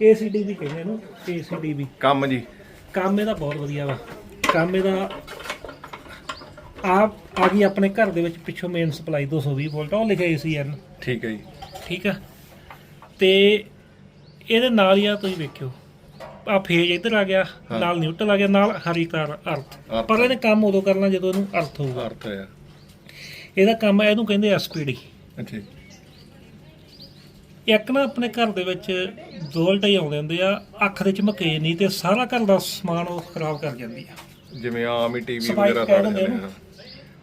ਏਸੀਡੀਬੀ ਕਹਿੰਦੇ ਇਹਨੂੰ ਏਸੀਡੀਬੀ ਕੰਮ ਜੀ। ਕੰਮ ਇਹਦਾ ਬਹੁਤ ਵਧੀਆ ਵਾ। ਕੰਮ ਇਹਦਾ ਆਪ ਆ ਗਈ ਆਪਣੇ ਘਰ ਦੇ ਵਿੱਚ ਪਿੱਛੋਂ ਮੇਨ ਸਪਲਾਈ 220 ਵੋਲਟ ਉਹ ਲਿਖਿਆ ਏਸੀਐਨ ਠੀਕ ਹੈ ਜੀ। ਠੀਕ ਆ। ਤੇ ਇਹਦੇ ਨਾਲ ਹੀ ਆ ਤੁਸੀਂ ਵੇਖਿਓ ਆ ਫੇਜ ਇੱਧਰ ਆ ਗਿਆ। ਨਾਲ ਨਿਊਟਰਲ ਆ ਗਿਆ ਨਾਲ ਹਰੀ ਤਾਰ ਅਰਥ। ਪਰ ਇਹਨੇ ਕੰਮ ਉਦੋਂ ਕਰਨਾ ਜਦੋਂ ਇਹਨੂੰ ਅਰਥ ਹੋਊਗਾ। ਅਰਥ ਆ ਇਹਦਾ ਕੰਮ ਇਹਨੂੰ ਕਹਿੰਦੇ ਐਸਪੀਡੀ ਅੱਛਾ ਜੀ। ਇੱਕ ਨਾ ਆਪਣੇ ਘਰ ਦੇ ਵਿੱਚ ਵੋਲਟ ਹੀ ਆਉਂਦੇ ਹੁੰਦੇ ਆ ਅੱਖ ਦੇ ਝਮਕੇ ਨਹੀਂ ਤੇ ਸਾਰਾ ਘਰ ਦਾ ਸਮਾਨ ਉਹ ਖਰਾਬ ਕਰ ਜਾਂਦੀ ਆ। ਜਿਵੇਂ ਆਮ ਹੀ ਟੀਵੀ ਸਪਾਈਕ ਵਗੈਰਾ ਕਹਿ ਸੜ ਦਿੰਦੇ ਜਾਂਦੇ ਇਹਨੂੰ। ਆ।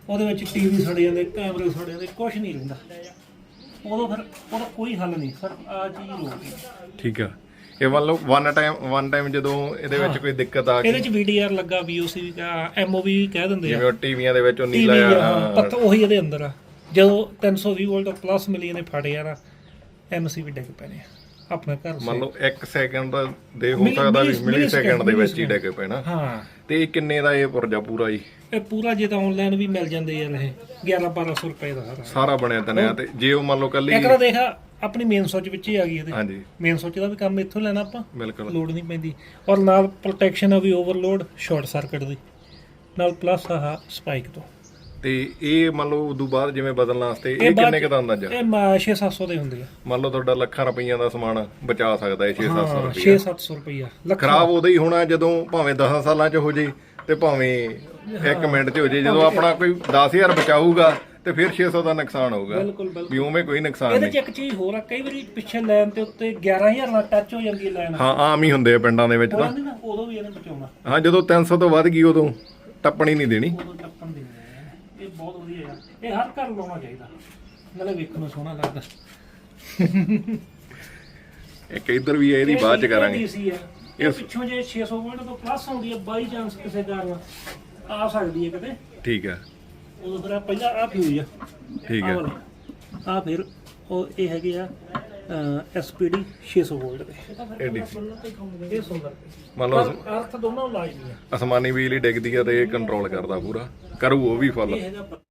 ਉਹਦੇ ਵਿੱਚ ਟੀਵੀ ਸੜੇ ਜਾਂਦੇ ਕੈਮਰੇ ਸੜੇ ਜਾਂਦੇ ਕੁਝ ਨਹੀਂ ਰਹਿੰਦਾ। ਉਦੋਂ ਫਿਰ ਉਹਦਾ ਕੋਈ ਹੱਲ ਨਹੀਂ ਸਿਰਫ ਆ ਚੀਜ਼ ਰੋਕਦੀ ਠੀਕ ਆ। ਇਹ ਮੰਨ ਲਓ ਵਨ ਟਾਈਮ ਵਨ ਟਾਈਮ ਜਦੋਂ ਇਹਦੇ ਵਿੱਚ। ਕੋਈ ਦਿੱਕਤ ਆ ਇਹਦੇ ਗਈ ਚ ਵੀਡੀਆਰ ਲੱਗਾ ਵੀਓਸੀ ਵੀ ਐਮਓਵੀ ਵੀ ਕਹਿ ਦਿੰਦੇ ਜਿਵੇਂ ਆ ਉਹ ਟੀਵੀਆਂ ਦੇ ਵਿੱਚ ਉਹ ਨੀਲਾ ਪੱਤ ਉਹੀ ਇਹਦੇ ਅੰਦਰ ਆ। ਜਦੋਂ 320 ਵੋਲਟ ਪਲੱਸ ਮਿਲੀ ਇਹਨੇ ਫੜ ਯਾਰ ਐਮਸੀਬੀ ਡਿੱਗ ਪੈਣੇ ਆ। ਆਪਣਾ ਘਰ ਮੰਨ ਲਓ 1 ਸੈਕਿੰਡ ਦੇ ਹੋ ਮਿਲੀ- ਸਕਦਾ ਵੀ ਮਿਲੀ- ਮਿਲੀ ਸੈਕਿੰਡ ਦੇ ਵਿੱਚ ਹੀ ਡਿੱਗ ਪੈਣਾ। ਹਾਂ। ਤੇ ਇਹ ਕਿੰਨੇ ਦਾ ਇਹ ਪੁਰਜਾ ਪੂਰਾ ਜੀ? ਇਹ ਪੂਰਾ ਜੇ ਤਾਂ ਆਨਲਾਈਨ ਵੀ ਮਿਲ ਜਾਂਦੇ ਯਾਰ ਇਹ। 11 1200 ਰੁਪਏ ਦਾ ਸਾਰਾ। ਸਾਰਾ ਬਣਿਆ ਤਨਿਆ ਤੇ ਜੇ ਉਹ ਮੰਨ ਲਓ ਕੱਲੀ ਇੱਕ ਤਾਂ ਦੇਖ ਆਪਣੀ ਮੇਨ ਸੋਚ ਵਿੱਚ ਹੀ ਆ ਗਈ ਇਹਦੇ। ਹਾਂਜੀ। ਮੇਨ ਸੋਚ ਦਾ ਵੀ ਕੰਮ ਇੱਥੋਂ ਲੈਣਾ ਆਪਾਂ। ਬਿਲਕੁਲ। ਲੋਡ ਨਹੀਂ ਪੈਂਦੀ। ਔਰ ਨਾਲ ਪ੍ਰੋਟੈਕਸ਼ਨ ਆ ਵੀ ਓਵਰਲੋਡ ਸ਼ਾਰਟ ਸਰਕਟ ਦੀ। ਨਾਲ ਪਲੱਸ ਆਹ ਸਪਾਈਕ ਤੋਂ। ਤੇ ਇਹ ਮੰਨ ਲਓ ਉਦੋਂ ਬਾਅਦ ਜਿਵੇਂ ਬਦਲਣ ਵਾਸਤੇ ਇਹ ਬਾਅਦ ਕਿੰਨੇ ਕੁ ਦਾ ਅੰਦਾਜ਼ਾ? ਇਹ 6-700 ਦੇ ਹੁੰਦੇ ਆ। ਮੰਨ ਲਓ ਤੁਹਾਡਾ ਲੱਖਾਂ ਰੁਪਈਆਂ ਦਾ ਸਮਾਨ ਬਚਾ ਸਕਦਾ ਹੈ 6-700 ਹਾਂ ਰੁਪਈਆ। 6-700 ਰੁਪਈਆ ਲੱਖ। ਖਰਾਬ ਉਦੋਂ ਹੀ ਹੋਣਾ ਜਦੋਂ ਭਾਵੇਂ 10 ਸਾਲਾਂ 'ਚ ਹੋ ਜੇ ਤੇ ਭਾਵੇਂ 1 ਮਿੰਟ 'ਚ ਹੋ ਜੇ ਜਦੋਂ ਆਪਣਾ ਕੋਈ 10000 ਬਚਾਊਗਾ ਤੇ ਫਿਰ 600 ਦਾ ਨੁਕਸਾਨ ਹੋਊਗਾ। ਬਿਲਕੁਲ ਬਿਲਕੁਲ। ਵੀ ਉਵੇਂ ਕੋਈ ਨੁਕਸਾਨ ਇਹਦੇ ਨਹੀਂ। ਚ ਇੱਕ ਚੀਜ਼ ਹੋਰ ਆ ਕਈ ਵਾਰੀ ਪਿੱਛੇ ਲਾਈਨ ਤੇ ਉੱਤੇ 11000 ਨਾਲ ਟੱਚ ਹੋ ਜਾਂਦੀ ਹੈ ਲਾਈਨ ਹਾਂ ਆਮ ਹੀ ਹੁੰਦੇ ਆ ਪਿੰਡਾਂ ਦੇ ਵਿੱਚ ਤਾਂ। ਉਦੋਂ ਵੀ ਇਹਨੇ ਬਚਾਉਣਾ। ਹਾਂ ਜਦੋਂ 300 ਤੋਂ ਵੱਧ ਗਈ ਉਦੋਂ ਟੱਪਣੀ ਨਹੀਂ ਦੇਣੀ ਉਦੋਂ ਟੱਪਣ ਦੇ ਇਹ ਬਹੁਤ ਵਧੀਆ ਆ ਇਹ ਹਰ ਘਰ ਲਾਉਣਾ ਚਾਹੀਦਾ। ਨਾਲੇ ਵੇਖਣ ਨੂੰ ਸੋਹਣਾ ਲੱਗਦਾ। ਇੱਕ ਇੱਧਰ ਵੀ ਹੈ ਇਹਦੀ ਬਾਅਦ 'ਚ ਕਰਾਂਗੇ। ਆ ਇਹ। ਪਿੱਛੋਂ ਜੇ 600 ਵੋਲਟ ਤੋਂ ਪਲੱਸ ਆਉਂਦੀ ਹੈ ਬਾਈ ਚਾਂਸ ਕਿਸੇ ਕਾਰਨ ਆ ਸਕਦੀ ਹੈ ਕਿਤੇ। ਠੀਕ ਹੈ। ਉਦੋਂ ਫਿਰ ਆਹ ਪਹਿਲਾਂ ਆ ਫਿਊਜ਼ ਆ। ਠੀਕ ਹੈ। ਆ ਫਿਰ ਉਹ ਇਹ ਹੈਗੇ ਆ ਐਸਪੀਡੀ 600 ਵੋਲਟ ਦੇ। ਇਹ DC ਇਹ ਸੁੰਦਰ। ਮੰਨ ਲਓ ਅਰਥ ਦੋਨੋਂ ਲਾਜ਼ਮੀ ਆ। ਅਸਮਾਨੀ ਬਿਜਲੀ ਡਿੱਗਦੀ ਆ ਤੇ ਇਹ ਕੰਟਰੋਲ ਕਰਦਾ ਪੂਰਾ। ਕਰੂ ਉਹ ਵੀ ਫੁੱਲ ਇਹ ਹੈਗਾ